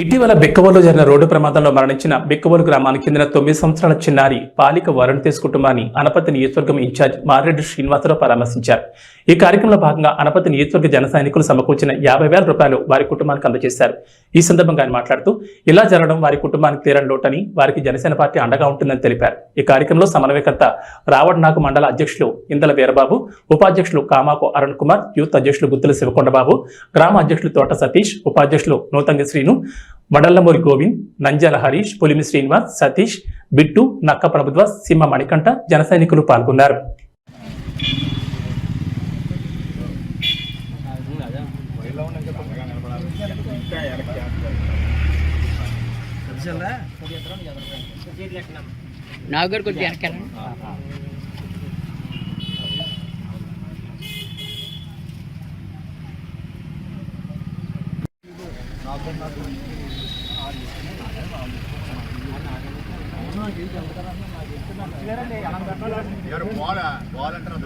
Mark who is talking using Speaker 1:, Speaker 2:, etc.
Speaker 1: ఇటీవల బిక్కవోలు జరిగిన రోడ్డు ప్రమాదంలో మరణించిన బిక్కవోలు గ్రామానికి చెందిన తొమ్మిది సంవత్సరాల చిన్నారి పాలిక వరుణ్ కుటుంబాన్ని అనపతి నియోజకవర్గం ఇన్ఛార్జ్ మారెడ్డి శ్రీనివాసరావు పరామర్శించారు. ఈ కార్యక్రమంలో భాగంగా అనపతి నియోజకవర్గ జన సైనికులు సమకూర్చిన యాభై వేల రూపాయలు వారి కుటుంబానికి అందజేశారు. ఈ సందర్భంగా ఆయన మాట్లాడుతూ ఇలా జరగడం వారి కుటుంబానికి తీరని లోటని వారికి జనసేన పార్టీ అండగా ఉంటుందని తెలిపారు. ఈ కార్యక్రమంలో సమన్వయకర్త రావణనాగు మండల అధ్యక్షులు ఇందల వీరబాబు ఉపాధ్యక్షులు కామాకు అరుణ్ కుమార్ యూత్ అధ్యక్షులు గుత్తుల శివకొండబాబు గ్రామ అధ్యక్షులు తోట సతీష్ ఉపాధ్యక్షులు నూతంగి శ్రీను మడల్లమూరి గోవింద్ నంజాల హరీష్ పులిమి శ్రీనివాస్ సతీష్ బిట్టు నక్క ప్రభుత్వ సింహ మణికంఠ జన సైనికులు పాల్గొన్నారు.
Speaker 2: నాకు కొద్దిగా
Speaker 3: ఎవరు? బాల్ బాల్ అంటారు